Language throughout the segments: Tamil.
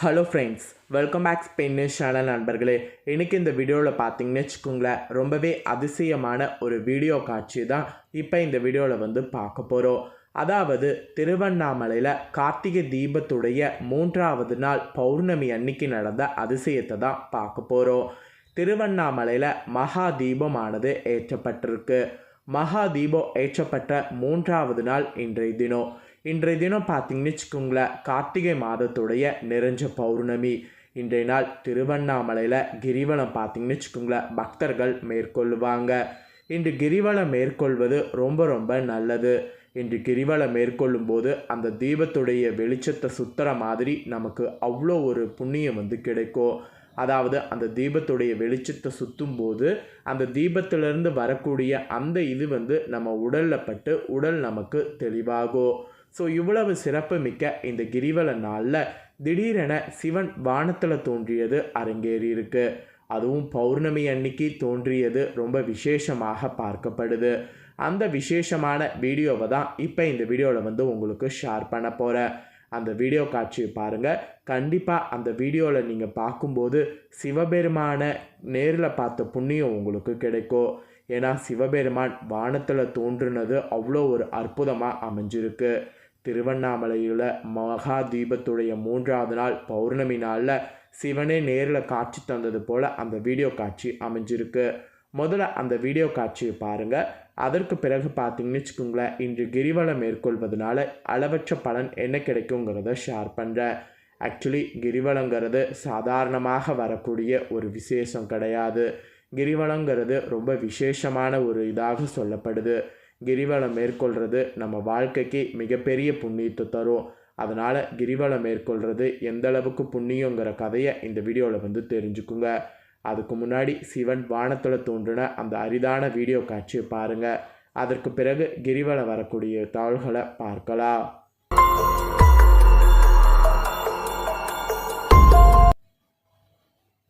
Hello friends welcome back Spain channel நண்பர்களே. இன்றைக்கி இந்த வீடியோவில் பார்த்தீங்கன்னு வச்சுக்கோங்களேன் ரொம்பவே அதிசயமான ஒரு வீடியோ காட்சி தான் இப்போ இந்த வீடியோவில் வந்து பார்க்க போகிறோம் அதாவது திருவண்ணாமலையில் கார்த்திகை தீபத்துடைய மூன்றாவது நாள் பௌர்ணமி அன்னைக்கு நடந்த அதிசயத்தை தான் பார்க்க போகிறோம் திருவண்ணாமலையில் மகா தீபமானது ஏற்றப்பட்டிருக்கு. மகா தீபம் ஏற்றப்பட்ட மூன்றாவது நாள் இன்றைய தினம். இன்றைய தினம் பார்த்தீங்கன்னு வச்சுக்கோங்களேன் கார்த்திகை மாதத்துடைய நிறைஞ்ச பௌர்ணமி. இன்றைய நாள் திருவண்ணாமலையில் கிரிவலம் பார்த்தீங்கன்னு வச்சுக்கோங்களேன் பக்தர்கள் மேற்கொள்ளுவாங்க இன்று கிரிவலம் மேற்கொள்வது ரொம்ப ரொம்ப நல்லது. இன்று கிரிவலம் மேற்கொள்ளும் போது அந்த தீபத்துடைய வெளிச்சத்தை சுத்துற மாதிரி நமக்கு அவ்வளோ ஒரு புண்ணியம் வந்து கிடைக்கும். அதாவது அந்த தீபத்துடைய வெளிச்சத்தை சுற்றும் போது அந்த தீபத்திலிருந்து வரக்கூடிய அந்த இது வந்து நம்ம உடலில் பட்டு உடல் நமக்கு தெளிவாகும். ஸோ இவ்வளவு சிறப்பு மிக்க இந்த கிரிவல நாளில் திடீரென சிவன் வானத்தில் தோன்றியது அரங்கேறி இருக்கு அதுவும் பௌர்ணமி அன்னைக்கு தோன்றியது. ரொம்ப விசேஷமாக பார்க்கப்படுது. அந்த விசேஷமான வீடியோவை தான் இப்போ இந்த வீடியோவில் வந்து உங்களுக்கு ஷேர் பண்ண போகிறேன் அந்த வீடியோ காட்சியை பாருங்கள் கண்டிப்பாக அந்த வீடியோவில் நீங்கள் பார்க்கும்போது சிவபெருமான நேரில் பார்த்த புண்ணியம் உங்களுக்கு கிடைக்கும். ஏன்னா சிவபெருமான் வானத்தில் தோன்றுனது அவ்வளோ ஒரு அற்புதமாக அமைஞ்சிருக்கு. திருவண்ணாமலையில் மகா தீபத்துடைய மூன்றாவது நாள் பௌர்ணமி நாளில் சிவனே நேரில் காட்சி தந்தது போல் அந்த வீடியோ காட்சி அமைஞ்சிருக்கு. முதல்ல அந்த வீடியோ காட்சியை பாருங்கள் அதற்கு பிறகு பார்த்தீங்கன்னு வச்சுக்கோங்களேன் இன்று கிரிவலம் மேற்கொள்வதனால அளவற்ற பலன் என்ன கிடைக்குங்கிறத ஷேர் பண்ணுறேன் ஆக்சுவலி கிரிவலங்கிறது சாதாரணமாக வரக்கூடிய ஒரு விசேஷம் கிடையாது. கிரிவலங்கிறது ரொம்ப விசேஷமான ஒரு இதாக சொல்லப்படுது. கிரிவலம் மேற்கொள்கிறது நம்ம வாழ்க்கைக்கு மிகப்பெரிய புண்ணியத்தை தரும். அதனால் கிரிவலம் மேற்கொள்கிறது எந்த அளவுக்கு புண்ணியங்கிற கதையை இந்த வீடியோவில் வந்து தெரிஞ்சுக்குங்க. அதுக்கு முன்னாடி சிவன் வானத்தில் தோன்றின அந்த அரிதான வீடியோ காட்சியை பாருங்கள் அதற்கு பிறகு கிரிவலம் வரக்கூடிய தாள்களை பார்க்கலாம்.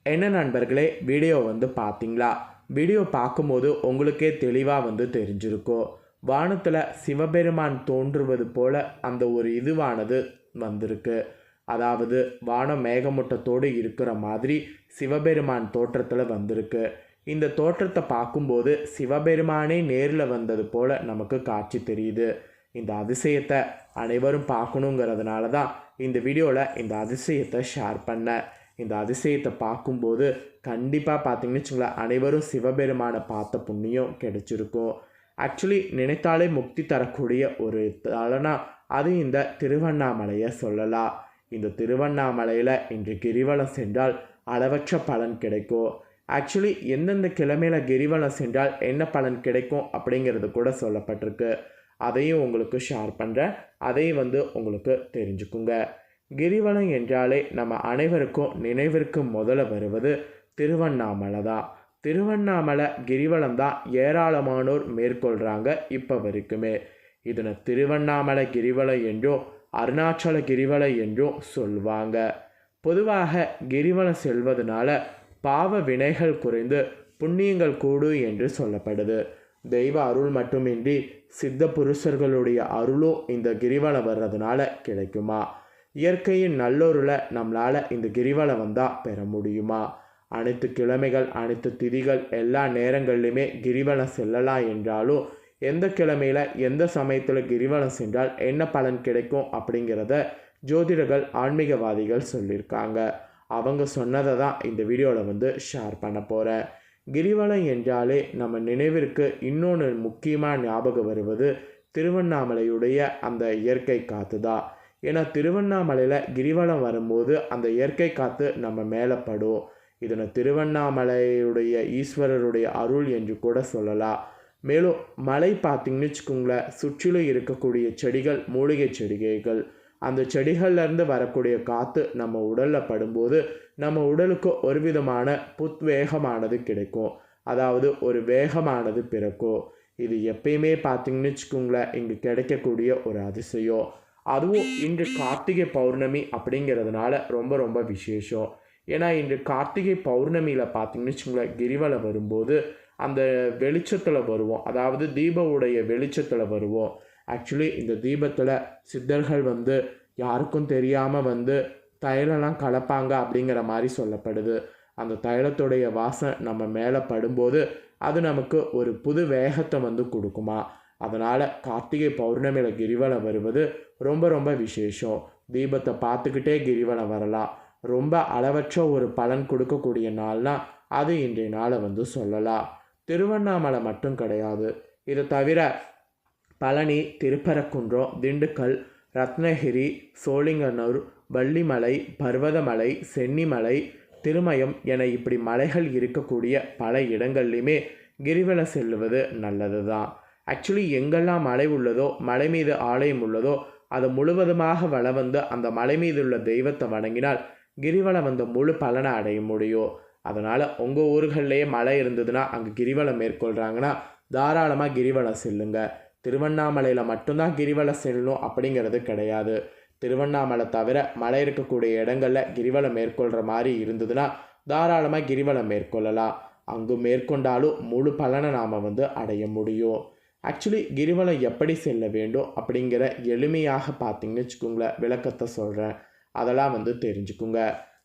என்ன நண்பர்களே வீடியோ வந்து பார்த்தீங்களா? வீடியோ பார்க்கும்போது உங்களுக்கே தெளிவாக வந்து தெரிஞ்சிருக்கும் வானத்தில் சிவபெருமான் தோன்றுவது போல அந்த ஒரு இதுவானது வந்திருக்கு. அதாவது வானம் மேகமூட்டத்தோடு இருக்கிற மாதிரி சிவபெருமான் தோற்றத்தில் வந்திருக்கு. இந்த தோற்றத்தை பார்க்கும்போது சிவபெருமானே நேரில் வந்தது போல் நமக்கு காட்சி தெரியுது. இந்த அதிசயத்தை அனைவரும் பார்க்கணுங்கிறதுனால தான் இந்த வீடியோவில் இந்த அதிசயத்தை ஷேர் பண்ணேன். இந்த அதிசயத்தை பார்க்கும்போது கண்டிப்பாக பார்த்தீங்கன்னு வச்சுங்களேன் அனைவரும் சிவபெருமானை பார்த்த புண்ணியம் கிடைச்சிருக்கும். ஆக்சுவலி நினைத்தாலே முக்தி தரக்கூடிய ஒரு தலனா அது இந்த திருவண்ணாமலையை சொல்லலாம். இந்த திருவண்ணாமலையில் இன்று கிரிவலம் சென்றால் அளவற்ற பலன் கிடைக்கும். ஆக்சுவலி எந்தெந்த கிழமையில் கிரிவலம் சென்றால் என்ன பலன் கிடைக்கும் அப்படிங்கிறது கூட சொல்லப்பட்டிருக்கு. அதையும் உங்களுக்கு ஷேர் பண்ணுறேன் அதையும் வந்து உங்களுக்கு தெரிஞ்சுக்குங்க. கிரிவலம் என்றாலே நம்ம அனைவருக்கும் நினைவிற்கு முதல்ல வருவது திருவண்ணாமலை தான் திருவண்ணாமலை கிரிவலம் தான் ஏராளமானோர் மேற்கொள்கிறாங்க இப்போ வரைக்குமே. இதனை திருவண்ணாமலை கிரிவலம் என்றும் அருணாச்சல கிரிவலம் என்றும் சொல்லுவாங்க பொதுவாக கிரிவலம் செல்வதனால பாவ வினைகள் குறைந்து புண்ணியங்கள் கூடு என்று சொல்லப்படுது. தெய்வ அருள் மட்டுமின்றி சித்த புருஷர்களுடைய அருளும் இந்த கிரிவலம் வர்றதுனால கிடைக்குமா? இயற்கையின் நல்லொருளை நம்மளால் இந்த கிரிவலம் வந்தால் பெற முடியுமா? அனைத்து கிழமைகள் அனைத்து திதிகள் எல்லா நேரங்கள்லையுமே கிரிவலம் செல்லலாம் என்றாலும் எந்த கிழமையில் எந்த சமயத்தில் கிரிவலம் சென்றால் என்ன பலன் கிடைக்கும் அப்படிங்கிறத ஜோதிடர்கள் ஆன்மீகவாதிகள் சொல்லியிருக்காங்க. அவங்க சொன்னதை தான் இந்த வீடியோவில் வந்து ஷேர் பண்ண போகிறேன் கிரிவலம் என்றாலே நம்ம நினைவிற்கு இன்னொன்று முக்கியமாக ஞாபகம் வருவது திருவண்ணாமலையுடைய அந்த இயற்கை காற்று தான் ஏன்னா திருவண்ணாமலையில் கிரிவலம் வரும்போது அந்த இயற்கை காற்று நம்ம மேலே படும். இதனை திருவண்ணாமலையுடைய ஈஸ்வரருடைய அருள் என்று கூட சொல்லலாம். மேலும் மலை பார்த்திங்கன்னு வச்சுக்கோங்களேன் சுற்றிலும் இருக்கக்கூடிய செடிகள் மூலிகை செடிகைகள் அந்த செடிகள்லேருந்து வரக்கூடிய காற்று நம்ம உடலில் படும்போது நம்ம உடலுக்கு ஒரு விதமான புத்வேகமானது கிடைக்கும். அதாவது ஒரு வேகமானது பிறக்கும். இது எப்பயுமே பார்த்திங்கன்னு வச்சுக்கோங்களேன் இங்கே கிடைக்கக்கூடிய ஒரு அதிசயம். அதுவும் இன்று கார்த்திகை பௌர்ணமி அப்படிங்கிறதுனால ரொம்ப ரொம்ப விசேஷம். ஏன்னா இன்று கார்த்திகை பௌர்ணமியில் பார்த்தீங்கன்னு வச்சுங்களேன் கிரிவலம் வரும்போது அந்த வெளிச்சத்தில் வருவோம். அதாவது தீபவுடைய வெளிச்சத்தில் வருவோம். ஆக்சுவலி இந்த தீபத்தில் சித்தர்கள் வந்து யாருக்கும் தெரியாமல் வந்து தைலம்லாம் கலப்பாங்க அப்படிங்கிற மாதிரி சொல்லப்படுது. அந்த தைலத்துடைய வாசம் நம்ம மேலே படும்போது அது நமக்கு ஒரு புது வேகத்தை வந்து கொடுக்குமா. அதனால் கார்த்திகை பௌர்ணமியில் கிரிவலம் வருவது ரொம்ப ரொம்ப விசேஷம். தீபத்தை பார்த்துக்கிட்டே கிரிவலம் வரலாம். ரொம்ப அளவற்ற ஒரு பலன் கொடுக்கக்கூடிய நாள்னால் அது இன்றைய நாளை வந்து சொல்லலாம். திருவண்ணாமலை மட்டும் கிடையாது. இதை தவிர பழனி திருப்பரக்குன்றம் திண்டுக்கல் ரத்னகிரி சோழிங்கநல்லூர் வள்ளிமலை பர்வதமலை சென்னிமலை திருமயம் என இப்படி மலைகள் இருக்கக்கூடிய பல இடங்கள்லையுமே கிரிவலம் செல்லுவது நல்லது தான் ஆக்சுவலி எங்கெல்லாம் மலை உள்ளதோ மலை மீது ஆலயம் உள்ளதோ அதை முழுவதுமாக வள வந்து அந்த மலை மீது உள்ள தெய்வத்தை வணங்கினால் கிரிவலம் வந்த முழு பலனை அடைய முடியும் அதனால் உங்கள் ஊர்கள்லேயே மலை இருந்ததுன்னா அங்கே கிரிவலம் மேற்கொள்கிறாங்கன்னா தாராளமாக கிரிவலம் செல்லுங்க. திருவண்ணாமலையில் மட்டும்தான் கிரிவலம் செல்லணும் அப்படிங்கிறது கிடையாது. திருவண்ணாமலை தவிர மலை இருக்கக்கூடிய இடங்களில் கிரிவலம் மேற்கொள்கிற மாதிரி இருந்ததுன்னா தாராளமாக கிரிவலம் மேற்கொள்ளலாம். அங்கு மேற்கொண்டாலும் முழு பலனை நாம் வந்து அடைய முடியும். ஆக்சுவலி கிரிவலம் எப்படி செல்ல வேண்டும் அப்படிங்கிற எளிமையாக பார்த்தீங்கன்னு வச்சுக்கோங்களேன் விளக்கத்தை சொல்கிறேன் அதெல்லாம் வந்து தெரிஞ்சுக்குங்க.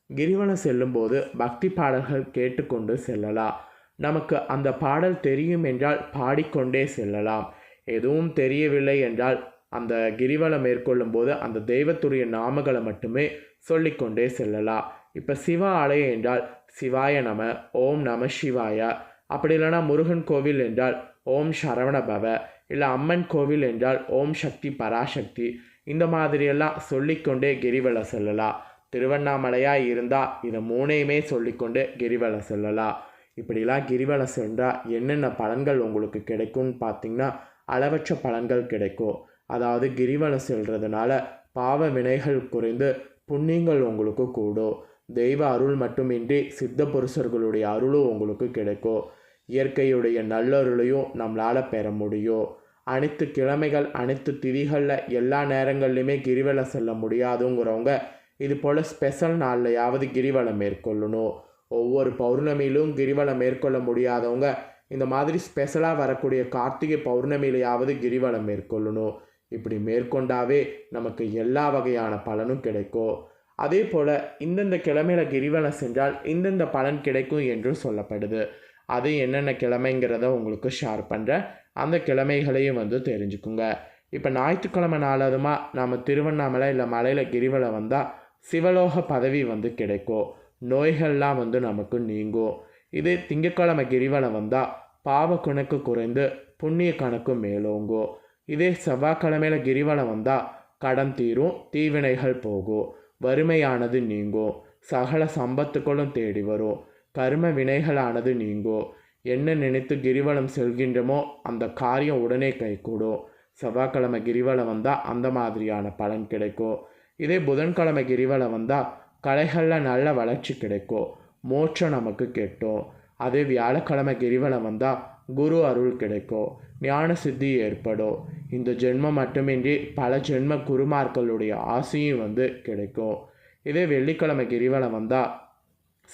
கிரிவலம் செல்லும்போது பக்தி பாடல்கள் கேட்டுக்கொண்டு செல்லலாம். நமக்கு அந்த பாடல் தெரியும் என்றால் பாடிக்கொண்டே செல்லலாம். எதுவும் தெரியவில்லை என்றால் அந்த கிரிவலம் மேற்கொள்ளும் போது அந்த தெய்வத்துடைய நாமங்களை மட்டுமே சொல்லிக்கொண்டே செல்லலாம். இப்போ சிவ ஆலயம் என்றால் சிவாய நம ஓம் நம சிவாயா. அப்படி இல்லைனா முருகன் கோவில் என்றால் ஓம் சரவண பவ. இல்லை அம்மன் கோவில் என்றால் ஓம் சக்தி பராசக்தி. இந்த மாதிரியெல்லாம் சொல்லிக்கொண்டே கிரிவலம் செல்லலாம் திருவண்ணாமலையாக இருந்தால் இதை மூணையுமே சொல்லிக்கொண்டு கிரிவலம் செல்லலாம் இப்படிலாம் கிரிவலம் சென்றால் என்னென்ன பலன்கள் உங்களுக்கு கிடைக்கும்னு பார்த்தீங்கன்னா அளவற்ற பலன்கள் கிடைக்கும். அதாவது கிரிவலம் செல்றதுனால பாவ வினைகள் குறைந்து புண்ணியங்கள் உங்களுக்கு கூடும். தெய்வ அருள் மட்டுமின்றி சித்த புருஷர்களுடைய அருளும் உங்களுக்கு கிடைக்கும். இயற்கையுடைய நல்லொருளையும் நம்மளால் பெற முடியும். அனைத்து கிழமைகள் அனைத்து திதிகளில் எல்லா நேரங்கள்லையுமே கிரிவலம் செல்ல முடியாதுங்கிறவங்க இது போல் ஸ்பெஷல் நாள்லையாவது கிரிவலம் மேற்கொள்ளணும். ஒவ்வொரு பௌர்ணமியிலும் கிரிவலம் மேற்கொள்ள முடியாதவங்க இந்த மாதிரி ஸ்பெஷலாக வரக்கூடிய கார்த்திகை பௌர்ணமியிலையாவது கிரிவலம் மேற்கொள்ளணும். இப்படி மேற்கொண்டாவே நமக்கு எல்லா வகையான பலனும் கிடைக்கும். அதே போல் இந்தந்த கிழமையில் கிரிவலம் சென்றால் இந்தந்த பலன் கிடைக்கும் என்றும் சொல்லப்படுது. அது என்னென்ன கிழமைங்கிறத உங்களுக்கு ஷேர் பண்ணுறேன் அந்த கிழமைகளையும் வந்து தெரிஞ்சுக்குங்க. இப்போ ஞாயிற்றுக்கிழமை நாளதுமா நம்ம திருவண்ணாமலை இல்லை மலையில் கிரிவலம் வந்தால் சிவலோக பதவி வந்து கிடைக்கும். நோய்கள்லாம் வந்து நமக்கு நீங்கும். இதே திங்கக்கிழமை கிரிவலம் வந்தால் பாவ கணக்கு குறைந்து புண்ணிய கணக்கு மேலோங்கும். இதே செவ்வாய்க்கிழமையில் கிரிவலம் வந்தால் கடன் தீரும் தீவினைகள் போகும். வறுமையானது நீங்கும். சகல சம்பத்துக்களும் தேடி வரும். கர்ம வினைகளானது நீங்கோ. என்ன நினைத்து கிரிவலம் செல்கின்றமோ அந்த காரியம் உடனே கைகூடும் செவ்வாய்க்கிழமை கிரிவலம் வந்தால் அந்த மாதிரியான பலன் கிடைக்கும் இதே புதன்கிழமை கிரிவலம் வந்தால் கலைகளில் நல்ல வளர்ச்சி கிடைக்கும் மோட்சம் நமக்கு கெட்டும் அதே வியாழக்கிழமை கிரிவலம் வந்தால் குரு அருள் கிடைக்கும் ஞான சித்தி ஏற்படும் இந்த ஜென்மம் மட்டுமின்றி பல ஜென்ம குருமார்களுடைய ஆசையும் வந்து கிடைக்கும் இதே வெள்ளிக்கிழமை கிரிவலம் வந்தால்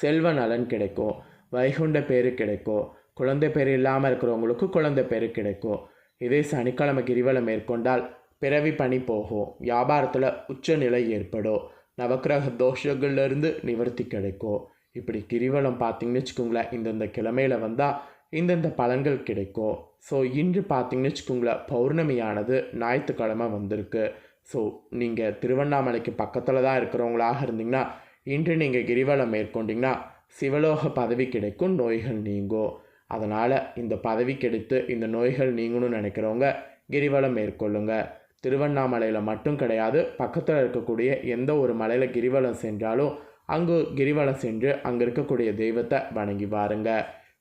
செல்வ நலன் கிடைக்கும் வைகுண்ட பேர் கிடைக்கும் குழந்தை பேர் இல்லாமல் இருக்கிறவங்களுக்கு குழந்தை பேர் கிடைக்கும். இதே சனிக்கிழமை கிரிவலம் மேற்கொண்டால் பிறவி பணி போகும் வியாபாரத்தில் உச்சநிலை ஏற்படும் நவக்கிரக தோஷங்கள்லேருந்து நிவர்த்தி கிடைக்கும். இப்படி கிரிவலம் பார்த்தீங்கன்னு வச்சுக்கோங்களேன் இந்தந்த கிழமையில் வந்தால் இந்தந்த பலன்கள் கிடைக்கும். ஸோ இன்று பார்த்தீங்கன்னு வச்சுக்கோங்களேன் பௌர்ணமியானது ஞாயிற்றுக்கிழமை வந்திருக்கு. ஸோ நீங்கள் திருவண்ணாமலைக்கு பக்கத்தில் தான் இருக்கிறவங்களாக இருந்தீங்கன்னா இன்று நீங்கள் கிரிவலம் மேற்கொண்டீங்கன்னா சிவலோக பதவி கிடைக்கும் நோய்கள் நீங்கும் அதனால் இந்த பதவி கெடுத்து இந்த நோய்கள் நீங்கணும்னு நினைக்கிறவங்க கிரிவலம் மேற்கொள்ளுங்க. திருவண்ணாமலையில் மட்டும் கிடையாது பக்கத்தில் இருக்கக்கூடிய எந்த ஒரு மலையில் கிரிவலம் சென்றாலும் அங்கு கிரிவலம் சென்று அங்கே இருக்கக்கூடிய தெய்வத்தை வணங்கி பாருங்க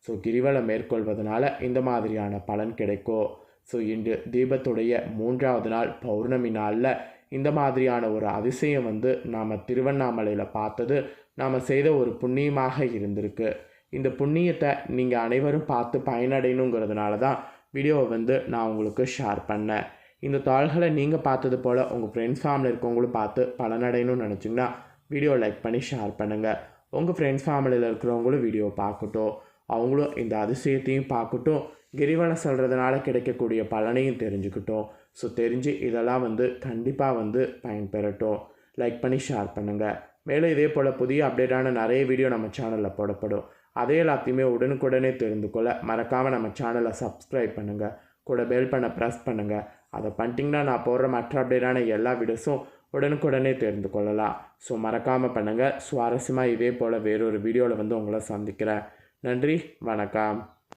ஸோ கிரிவலம் மேற்கொள்வதனால இந்த மாதிரியான பலன் கிடைக்கும். ஸோ இன்று தீபத்துடைய மூன்றாவது நாள் பௌர்ணமி நாளில் இந்த மாதிரியான ஒரு அதிசயம் வந்து நாம் திருவண்ணாமலையில் பார்த்தது நாம் செய்த ஒரு புண்ணியமாக இருந்திருக்கு. இந்த புண்ணியத்தை நீங்கள் அனைவரும் பார்த்து பயனடையணுங்கிறதுனால தான் வீடியோவை வந்து நான் உங்களுக்கு ஷேர் பண்ணேன். இந்த தாள்களை நீங்கள் பார்த்தது போல் உங்கள் ஃப்ரெண்ட்ஸ் ஃபேமிலி இருக்கவங்களும் பார்த்து பலனடையணும்னு நினச்சிங்கன்னா வீடியோ லைக் பண்ணி ஷேர் பண்ணுங்கள் உங்கள் ஃப்ரெண்ட்ஸ் ஃபேமிலியில் இருக்கிறவங்களும் வீடியோ பார்க்கட்டும். அவங்களும் இந்த அதிசயத்தையும் பார்க்கட்டும். கிரிவலம் சொல்கிறதுனால கிடைக்கக்கூடிய பலனையும் தெரிஞ்சுக்கிட்டோம். ஸோ தெரிஞ்சு இதெல்லாம் வந்து கண்டிப்பாக வந்து பயன்பெறட்டும். லைக் பண்ணி ஷேர் பண்ணுங்கள் மேலே இதே போல் புதிய அப்டேட்டான நிறைய வீடியோ நம்ம சேனலில் போடப்படும். அதே எல்லாத்தையுமே உடனுக்குடனே தெரிந்து கொள்ள மறக்காமல் நம்ம சேனலை சப்ஸ்கிரைப் பண்ணுங்கள் கூட பெல் பண்ண ப்ரெஸ் பண்ணுங்கள் அதை பண்ணிட்டிங்கன்னா நான் போடுற மற்ற அப்டேட்டான எல்லா வீடியோஸும் உடனுக்குடனே தெரிந்து கொள்ளலாம். ஸோ மறக்காமல் பண்ணுங்கள் சுவாரஸ்யமாக இதே போல் வேறொரு வீடியோவில் வந்து உங்களை சந்திக்கிறேன். நன்றி. வணக்கம்.